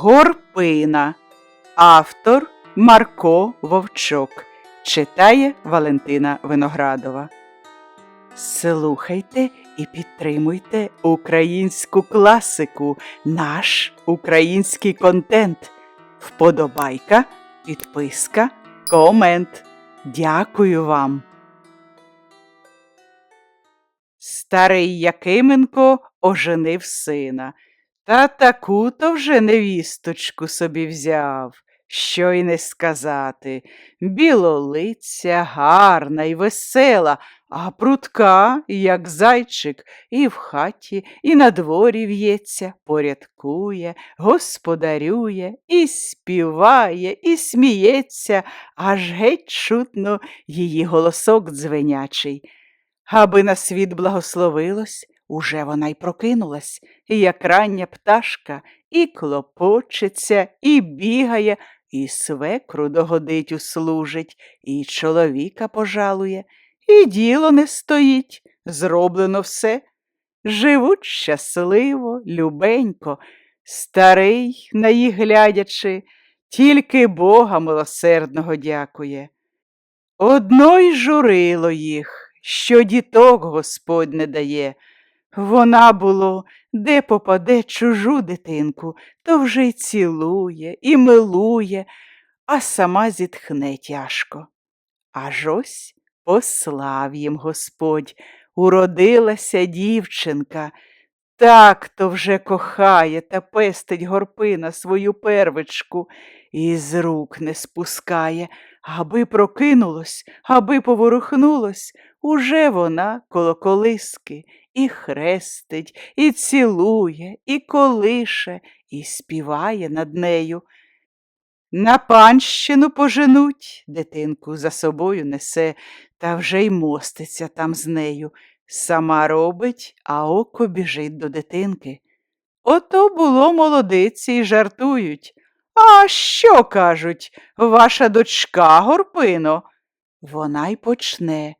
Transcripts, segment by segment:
Горпина. Автор Марко Вовчок. Читає Валентина Виноградова. Слухайте і підтримуйте українську класику, наш український контент. Вподобайка, підписка, комент. Дякую вам. Старий Якименко оженив сина. Та таку то вже невісточку собі взяв, що й не сказати. Білолиця, гарна й весела, а прутка, як зайчик, і в хаті, і на дворі в'ється, порядкує, господарює, і співає, і сміється, аж геть чутно її голосок дзвенячий. Аби на світ благословилось, уже вона й прокинулась, як рання пташка, і клопочеться, і бігає, і свекру догодить услужить, і чоловіка пожалує, і діло не стоїть, зроблено все. Живуть щасливо, любенько, старий, на їх глядячи, тільки Бога милосердного дякує. Одно й журило їх, що діток Господь не дає. Вона було, де попаде чужу дитинку, то вже й цілує, і милує, а сама зітхне тяжко. Аж ось послав їм Господь, уродилася дівчинка. Так то вже кохає та пестить горпина свою первичку і з рук не спускає, аби прокинулось, аби поворухнулось, уже вона коло колиски і хрестить, і цілує, і колише, і співає над нею. На панщину поженуть, дитинку за собою несе, та вже й моститься там з нею. Сама робить, а око біжить до дитинки. Ото було молодиці й жартують. А що кажуть, ваша дочка горпино? Вона й почне.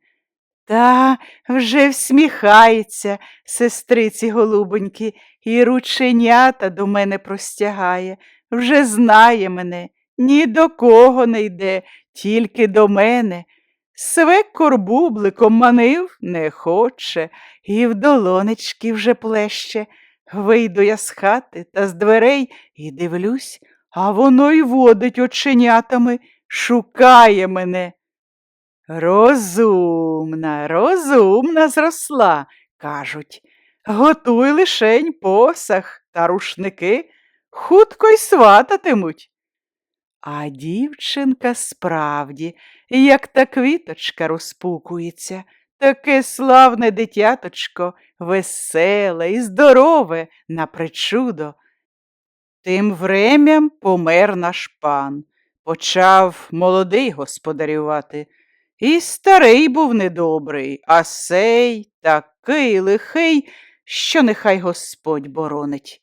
Та вже всміхається, сестриці голубоньки, і рученята до мене простягає, вже знає мене, ні до кого не йде, тільки до мене. Свекор бубликом манив не хоче, і в долонечки вже плеще. Вийду я з хати та з дверей і дивлюсь, а воно й водить оченятами, шукає мене. Розумна, розумна зросла, кажуть. Готуй лишень посах та рушники, хутко й свататимуть. А дівчинка справді, як та квіточка розпукується, таке славне дитяточко, веселе і здорове на причудо. Тим врем'ям помер наш пан, почав молодий господарювати. І старий був недобрий, а сей такий лихий, що нехай Господь боронить.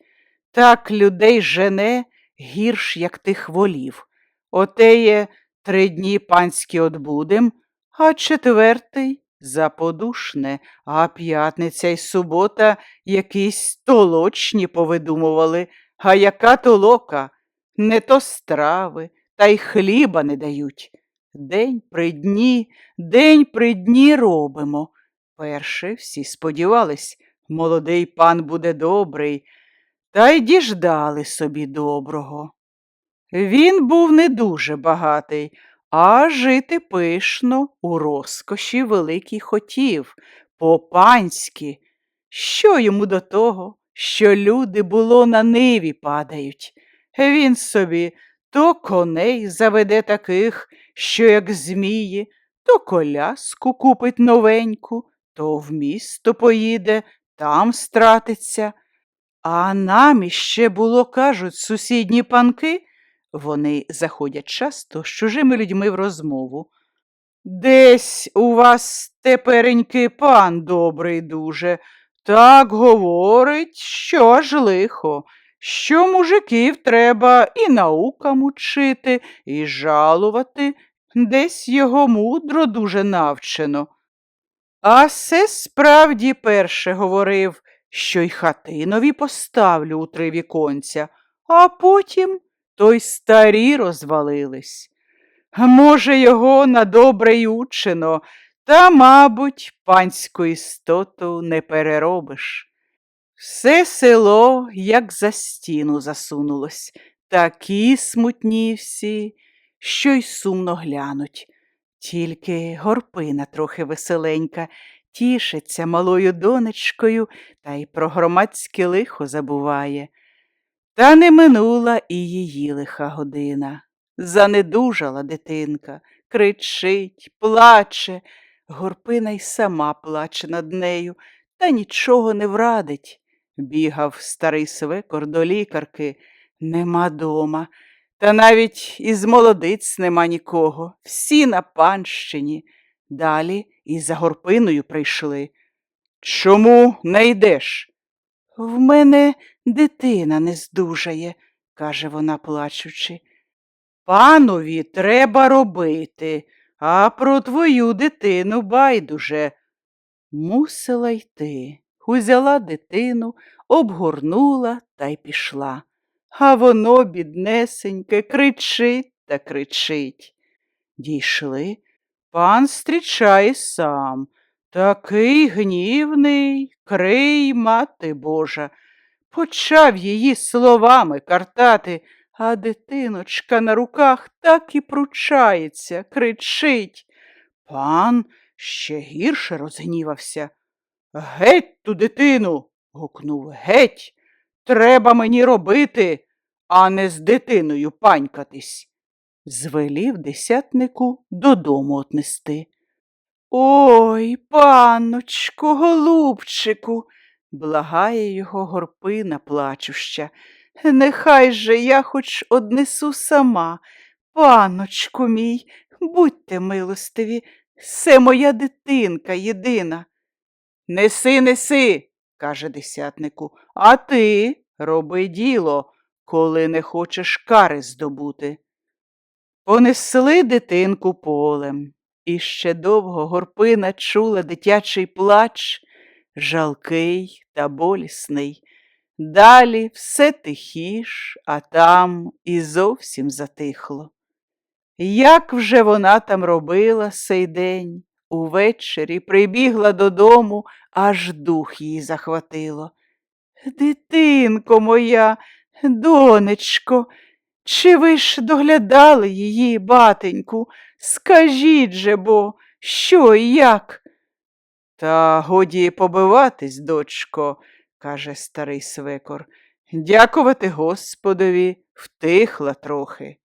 Так людей жене гірш, як тих волів. Отеє три дні панські отбудем, а четвертий заподушне, а п'ятниця й субота якісь толочні повидумували, а яка толока, не то страви, та й хліба не дають. День при дні, день при дні робимо. Перше всі сподівались, молодий пан буде добрий, та й діждали собі доброго. Він був не дуже багатий, а жити пишно у розкоші великий хотів, по-панськи. Що йому до того, що люди було на ниві падають? Він собі то коней заведе таких, що, як змії, то коляску купить новеньку, то в місто поїде, там стратиться. А нам іще було, кажуть, сусідні панки, вони заходять часто з чужими людьми в розмову. Десь у вас тепереньки пан добрий дуже, так говорить, що аж лихо що мужиків треба і наукам учити, і жалувати, десь його мудро дуже навчено. А се справді перше говорив, що й хати нові поставлю у три віконця, а потім то й старі розвалились. Може, його на добре й учено, та, мабуть, панську істоту не переробиш. Все село, як за стіну засунулось, такі смутні всі, що й сумно глянуть. Тільки горпина трохи веселенька, тішиться малою донечкою та й про громадське лихо забуває. Та не минула і її лиха година. Занедужала дитинка, кричить, плаче. Горпина й сама плаче над нею, та нічого не врадить. Бігав старий свекор до лікарки, нема дома, та навіть із молодиць нема нікого, всі на панщині. Далі і за горпиною прийшли. Чому не йдеш? В мене дитина не здужає, каже вона, плачучи. Панові треба робити, а про твою дитину байдуже. Мусила йти, узяла дитину, обгорнула та й пішла. А воно, біднесеньке, кричить та кричить. Дійшли, пан зустрічає сам. Такий гнівний, крий, мати Божа. Почав її словами картати, а дитиночка на руках так і пручається, кричить. Пан ще гірше розгнівався. Геть ту дитину. гукнув. Геть. Треба мені робити, а не з дитиною панькатись. Звелів десятнику додому отнести. Ой, панночку, голубчику, благає його горпина плачуща. Нехай же я хоч однесу сама. Панночку мій, будьте милостиві, це моя дитинка єдина. Неси, неси, каже десятнику, а ти роби діло, коли не хочеш кари здобути. Понесли дитинку полем, і ще довго горпина чула дитячий плач, жалкий та болісний. Далі все тихіш, а там і зовсім затихло. Як вже вона там робила сей день, увечері прибігла додому, аж дух її захватило. Дитинко моя, донечко, чи ви ж доглядали її, батеньку? Скажіть же бо, що і як? Та годі побиватись, дочко, каже старий свекор. Дякувати Господові, втихла трохи.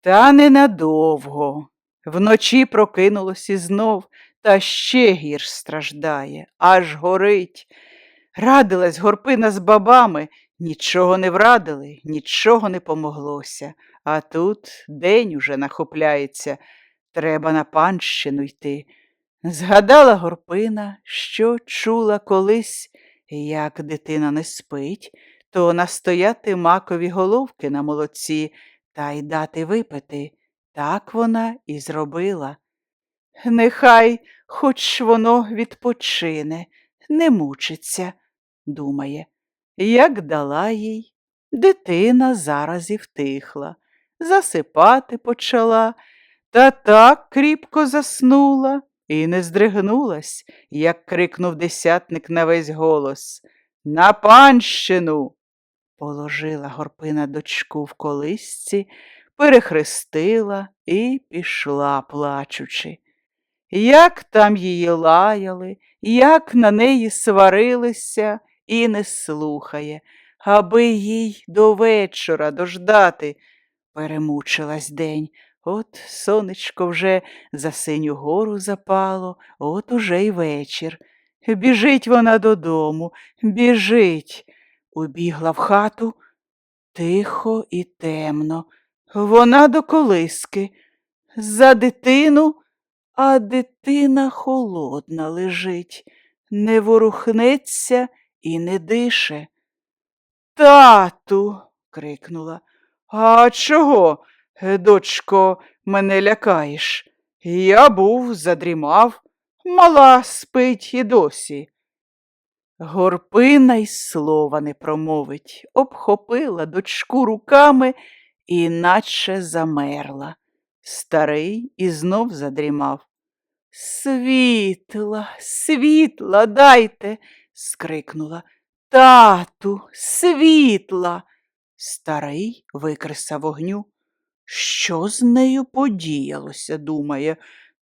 Та ненадовго. Вночі прокинулось і знов, та ще гірш страждає, аж горить. Радилась горпина з бабами, нічого не врадили, нічого не помоглося. А тут день уже нахопляється, треба на панщину йти. Згадала горпина, що чула колись, як дитина не спить, то настояти макові головки на молоці та й дати випити. Так вона і зробила. Нехай хоч воно відпочине, не мучиться, думає. Як дала їй, дитина зараз і втихла, засипати почала, та так кріпко заснула і не здригнулась, як крикнув десятник на весь голос. На панщину. Положила горпина дочку в колисці, перехрестила і пішла, плачучи. Як там її лаяли, як на неї сварилися, і не слухає, аби їй до вечора дождати. Перемучилась день. От сонечко вже за синю гору запало, от уже й вечір. Біжить вона додому, біжить. Убігла в хату тихо і темно. Вона до колиски. За дитину, а дитина холодна лежить, не ворухнеться і не дише. Тату. крикнула. А чого, дочко, мене лякаєш? Я був, задрімав, мала спить і досі. Горпина й слова не промовить, обхопила дочку руками і наче замерла. Старий і знов задрімав. Світла, світла дайте, скрикнула. Тату, світла. Старий викриса вогню. Що з нею подіялося, думає,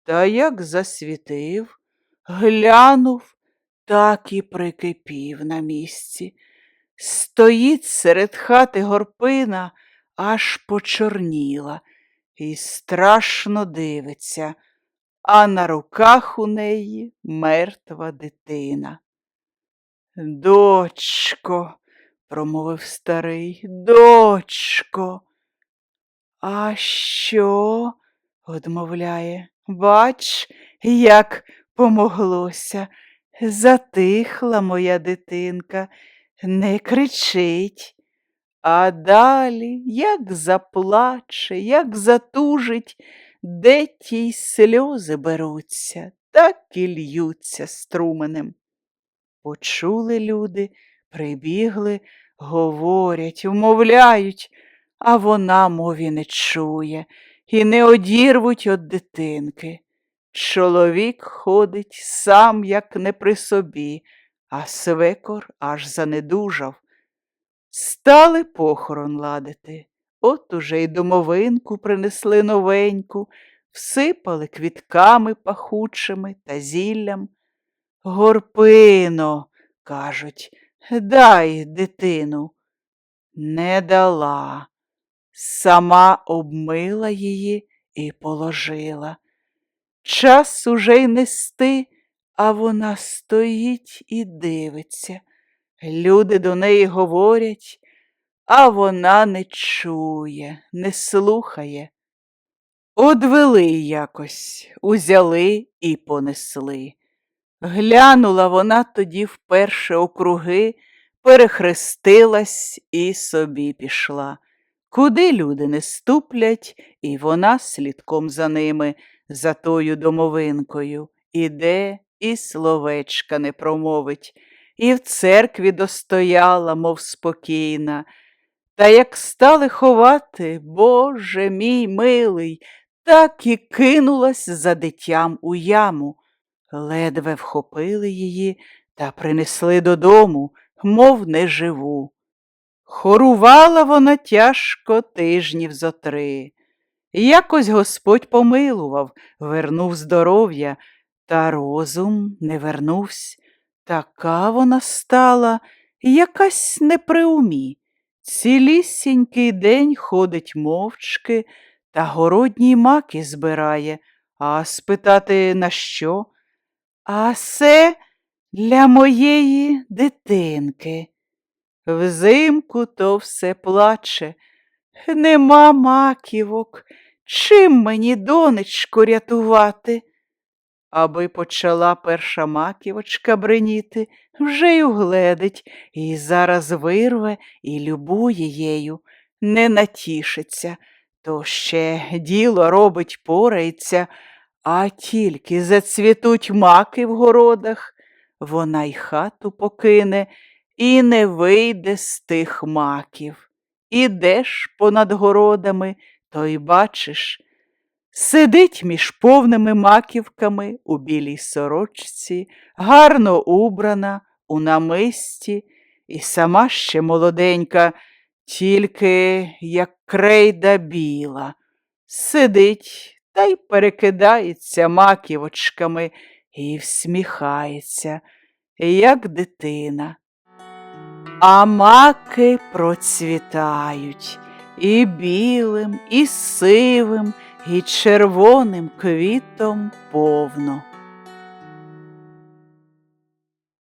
та як засвітив, глянув, так і прикипів на місці. Стоїть серед хати горпина, аж почорніла, і страшно дивиться, а на руках у неї мертва дитина. Дочко, промовив старий, дочко. А що? одмовляє. Бач, як помоглося. Затихла моя дитинка, не кричить. А далі, як заплаче, як затужить, де ті й сльози беруться, так і льються струменем. Почули люди, прибігли, говорять, умовляють, а вона мові не чує і не одірвуть од дитинки. Чоловік ходить сам, як не при собі, а свекор аж занедужав. Стали похорон ладити. От уже й домовинку принесли новеньку, всипали квітками пахучими та зіллям. Горпино, кажуть, дай дитину. Не дала, сама обмила її і положила. Час уже й нести, а вона стоїть і дивиться. Люди до неї говорять, а вона не чує, не слухає. Одвели якось, узяли і понесли. Глянула вона тоді вперше округи, перехрестилась і собі пішла. Куди люди не ступлять, і вона слідком за ними, за тою домовинкою, іде і словечка не промовить, і в церкві достояла, мов спокійна. Та як стали ховати, Боже мій милий, так і кинулась за дитям у яму. Ледве вхопили її та принесли додому, мов неживу. Хорувала вона тяжко тижнів зо три. Якось Господь помилував, вернув здоров'я, та розум не вернувся. Така вона стала, якась не при умі. Цілісінький день ходить мовчки та городні маки збирає, а спитати на що? А це для моєї дитинки. Взимку то все плаче, нема маківок. Чим мені, донечко, рятувати? Аби почала перша маківочка бреніти, вже й угледить, і зараз вирве і любує єю, не натішиться, то ще діло робить, порається, а тільки зацвітуть маки в городах, вона й хату покине і не вийде з тих маків. Ідеш понад городами, то й бачиш, сидить між повними маківками у білій сорочці, гарно убрана, у намисті, і сама ще молоденька, тільки як крейда біла, сидить та й перекидається маківочками і всміхається, як дитина. А маки процвітають і білим, і сивим, і червоним квітом повно.